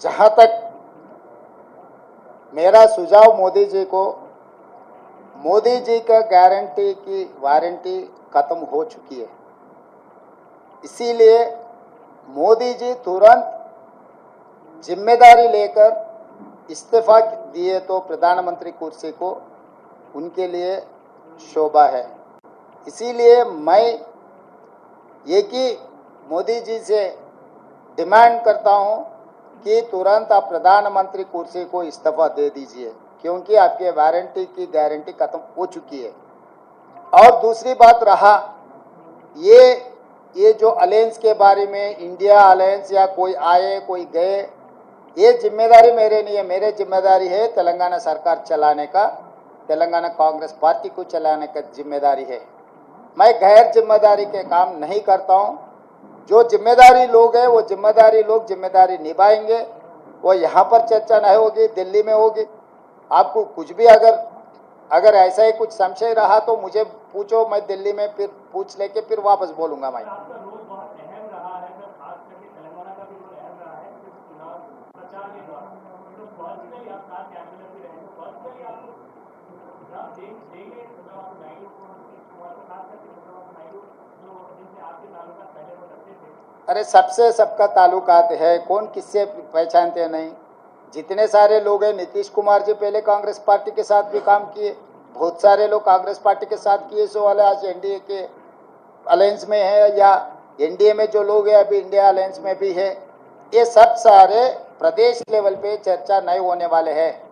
जहाँ तक मेरा सुझाव मोदी जी को, मोदी जी का गारंटी की वारंटी खत्म हो चुकी है। इसीलिए मोदी जी तुरंत ज़िम्मेदारी लेकर इस्तीफा दिए तो प्रधानमंत्री कुर्सी को उनके लिए शोभा है। इसीलिए मैं ये कि मोदी जी से डिमांड करता हूँ कि तुरंत आप प्रधानमंत्री कुर्सी को इस्तीफा दे दीजिए, क्योंकि आपके वारंटी की गारंटी खत्म हो चुकी है। और दूसरी बात रहा, ये ये जो अलायंस के बारे में, इंडिया अलायंस या कोई आए, कोई गए ये ज़िम्मेदारी मेरे नहीं है, मेरे ज़िम्मेदारी है तेलंगाना सरकार चलाने का, तेलंगाना कांग्रेस पार्टी को चलाने का ज़िम्मेदारी है। मैं गैर ज़िम्मेदारी के काम नहीं करता हूँ। जो ज़िम्मेदारी लोग हैं, वो ज़िम्मेदारी लोग ज़िम्मेदारी निभाएँगे। वो यहाँ पर चर्चा नहीं होगी, दिल्ली में होगी। आपको कुछ भी अगर अगर ऐसा ही कुछ संशय रहा तो मुझे पूछो, मैं दिल्ली में फिर पूछ लेके फिर वापस बोलूँगा मैं आपका रोल बहुत अहम रहा है सर खास करके तेलंगाना का भी रोल अहम रहा है इस चुनाव प्रचार के दौरान तो पर्सनली आप साथ कैबिनेट में रहे तो पर्सनली आपको सुझाव दें- देंगे चंद्रबाबू नायडू को नीतीश कुमार को खास करके चंद्रबाबू नायडू जो जिनसे आपके ताल्लुकात पहले वो रखते थे अरे सबसे सबका ताल्लुकात है, कौन किससे पहचानते नहीं? जितने सारे लोग हैं, नीतीश कुमार जी पहले कांग्रेस पार्टी के साथ भी काम किए, बहुत सारे लोग कांग्रेस पार्टी के साथ किए सो वाले आज एनडीए के अलायंस में है या एनडीए में जो लोग हैं, अभी इंडिया अलायंस में भी है। ये सब सारे प्रदेश लेवल पे चर्चा नहीं होने वाले हैं।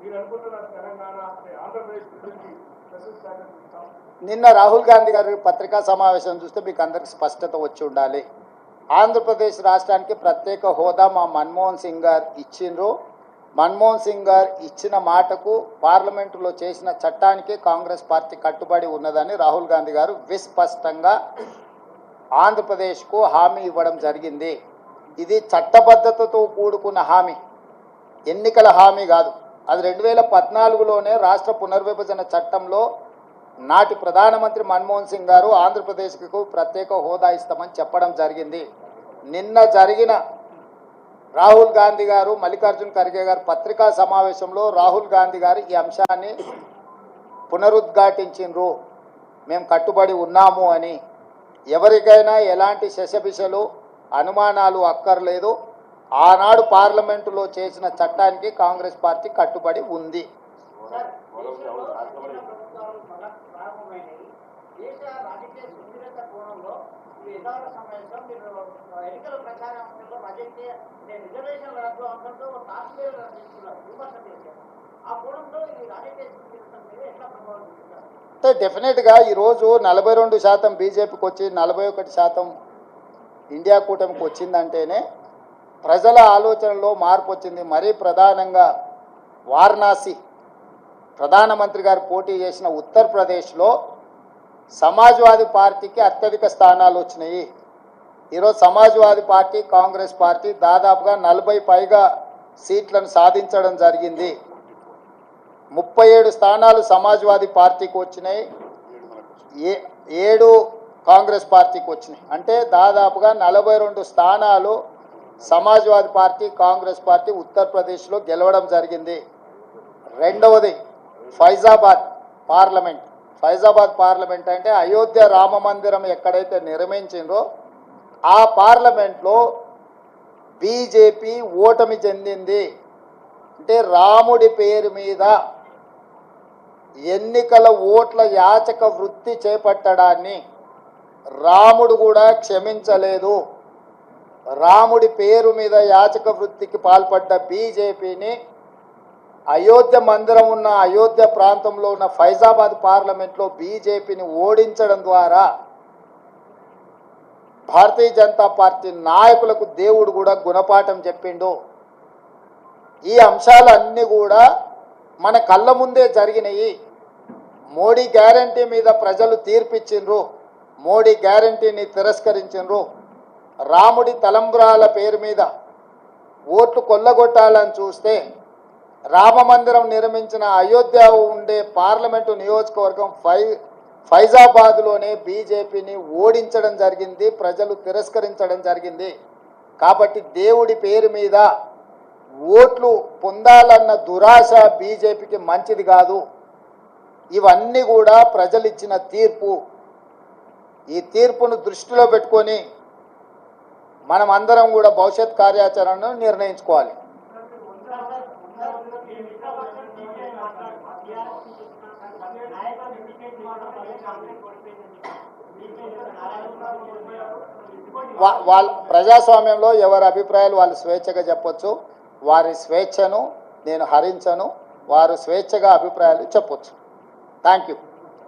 మీరు అనుకుంటున్న తెలంగాణ ఆంధ్రప్రదేశ్ ప్రజలకి నిన్న రాహుల్ గాంధీ గారి పత్రికా సమావేశం చూస్తే మీకు అందరికి స్పష్టత వచ్చి ఉండాలి. ఆంధ్రప్రదేశ్ రాష్ట్రానికి ప్రత్యేక హోదా మా మన్మోహన్ సింగ్ గారు ఇచ్చిండ్రు. మన్మోహన్ సింగ్ గారు ఇచ్చిన మాటకు పార్లమెంటులో చేసిన చట్టానికి కాంగ్రెస్ పార్టీ కట్టుబడి ఉన్నదని రాహుల్ గాంధీ గారు విస్పష్టంగా ఆంధ్రప్రదేశ్కు హామీ ఇవ్వడం జరిగింది. ఇది చట్టబద్ధతతో కూడుకున్న హామీ. ఎన్నికల హామీ కాదు. అది రెండు వేల పద్నాలుగులోనే రాష్ట్ర పునర్విభజన చట్టంలో నాటి ప్రధానమంత్రి మన్మోహన్ సింగ్ గారు ఆంధ్రప్రదేశ్కు ప్రత్యేక హోదా ఇస్తామని చెప్పడం జరిగింది. నిన్న జరిగిన రాహుల్ గాంధీ గారు మల్లికార్జున్ ఖర్గే గారు పత్రికా సమావేశంలో రాహుల్ గాంధీ గారు ఈ అంశాన్ని పునరుద్ఘాటించిండ్రు మేము కట్టుబడి ఉన్నాము అని. ఎవరికైనా ఎలాంటి శశభిషలు అనుమానాలు అక్కర్లేదు. ఆనాడు పార్లమెంటులో చేసిన చట్టానికి కాంగ్రెస్ పార్టీ కట్టుబడి ఉంది. అంటే డెఫినెట్గా ఈరోజు నలభై రెండు శాతం బీజేపీకి వచ్చి నలభై ఒకటి శాతం ఇండియా కూటమికి వచ్చిందంటేనే ప్రజల ఆలోచనలో మార్పు వచ్చింది. మరీ ప్రధానంగా వారణాసి ప్రధానమంత్రి గారు పోటీ చేసిన ఉత్తరప్రదేశ్లో సమాజ్వాదీ పార్టీకి అత్యధిక స్థానాలు వచ్చినాయి. ఈరోజు సమాజ్వాదీ పార్టీ కాంగ్రెస్ పార్టీ దాదాపుగా నలభై పైగా సీట్లను సాధించడం జరిగింది. ముప్పై ఏడు స్థానాలు సమాజ్వాదీ పార్టీకి వచ్చినాయి. ఏ ఏడు కాంగ్రెస్ పార్టీకి వచ్చినాయి. అంటే దాదాపుగా నలభై రెండు స్థానాలు సమాజ్వాదీ పార్టీ కాంగ్రెస్ పార్టీ ఉత్తరప్రదేశ్లో గెలవడం జరిగింది. రెండవది ఫైజాబాద్ పార్లమెంట్. ఫైజాబాద్ పార్లమెంట్ అంటే అయోధ్య రామ మందిరం ఎక్కడైతే నిర్మించిందో ఆ పార్లమెంట్లో బీజేపీ ఓటమి చెందింది. అంటే రాముడి పేరు మీద ఎన్నికల ఓట్ల యాచక వృత్తి చేపట్టడాన్ని రాముడు కూడా క్షమించలేదు. రాముడి పేరు మీద యాచక వృత్తికి పాల్పడ్డ బీజేపీని అయోధ్య మందిరం ఉన్న అయోధ్య ప్రాంతంలో ఉన్న ఫైజాబాద్ పార్లమెంట్లో బీజేపీని ఓడించడం ద్వారా భారతీయ జనతా పార్టీ నాయకులకు దేవుడు కూడా గుణపాఠం చెప్పిండు. ఈ అంశాలన్నీ కూడా మన కళ్ళ ముందే జరిగినాయి. మోడీ గ్యారంటీ మీద ప్రజలు తీర్పిచ్చిండ్రు. మోడీ గ్యారంటీని తిరస్కరించిండ్రు. రాముడి తలంబ్రాల పేరు మీద ఓట్లు కొల్లగొట్టాలని చూస్తే రామ మందిరం నిర్మించిన అయోధ్య ఉండే పార్లమెంటు నియోజకవర్గం ఫై ఫైజాబాద్లోనే బీజేపీని ఓడించడం జరిగింది ప్రజలు తిరస్కరించడం జరిగింది. కాబట్టి దేవుడి పేరు మీద ఓట్లు పొందాలన్న దురాశ బీజేపీకి మంచిది కాదు. ఇవన్నీ కూడా ప్రజలు ఇచ్చిన తీర్పు. ఈ తీర్పును దృష్టిలో పెట్టుకొని మనం అందరం కూడా భవిష్యత్ కార్యాచరణను నిర్ణయించుకోవాలి. వా- వాళ్ళ ప్రజాస్వామ్యంలో ఎవరి అభిప్రాయాలు వాళ్ళు స్వేచ్ఛగా చెప్పొచ్చు వారి స్వేచ్ఛను నేను హరించను వారు స్వేచ్ఛగా అభిప్రాయాలు చెప్పొచ్చు. Thank you.